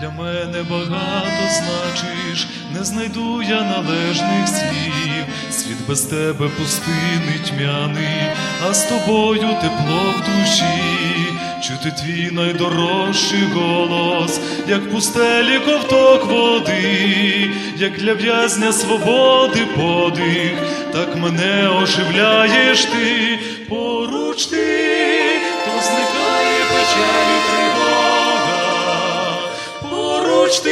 для мене багато значиш, не знайду я належних слів. Світ без тебе пустинний тьмяний, а з тобою тепло в душі, чути твій найдорожчий голос, як пустелі ковток води, як для в'язня свободи подих, так мене оживляєш ти, поруч ти, поруч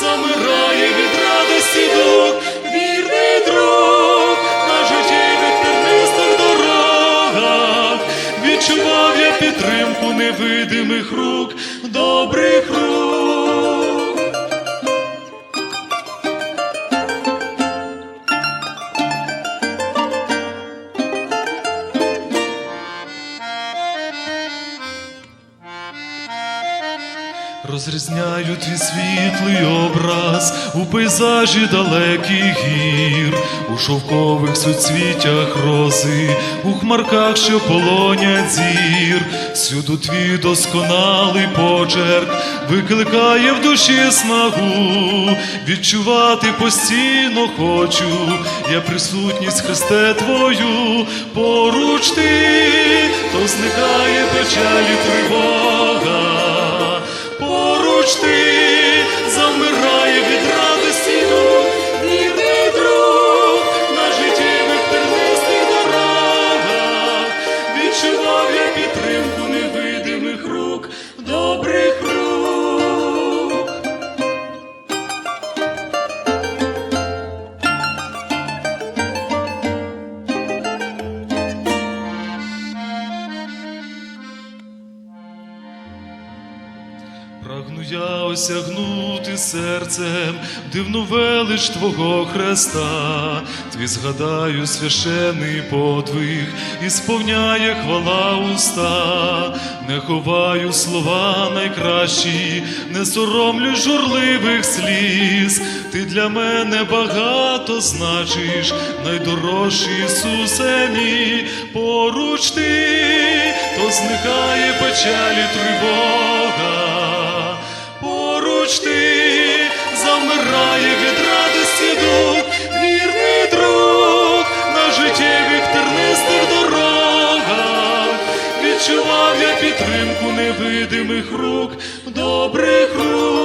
замирає від радості дух, вірний друг на життєвих тернистих дорогах. Відчував я підтримку невидимих рук, добрих рук. Розрізняю твій світлий образ у пейзажі далеких гір, у шовкових суцвітях рози, у хмарках, що полонять зір, всюду твій досконалий почерк викликає в душі снагу, відчувати постійно хочу, я присутність Христе Твою, поруч ти, то зникає печалі тривога. Поруч Прагну я осягнути серцем дивну велич Твого Хреста, Твій згадаю священий подвиг, і сповняє хвала уста, не ховаю слова найкращі, не соромлю журливих сліз. Ти для мене багато значиш, найдорожчий Ісусе мій, поруч ти, то зникає печалі тривога. Поруч замирає від радості дух, вірний друг на життєвих тернистих дорогах. Відчував я підтримку невидимих рук, добрих рук.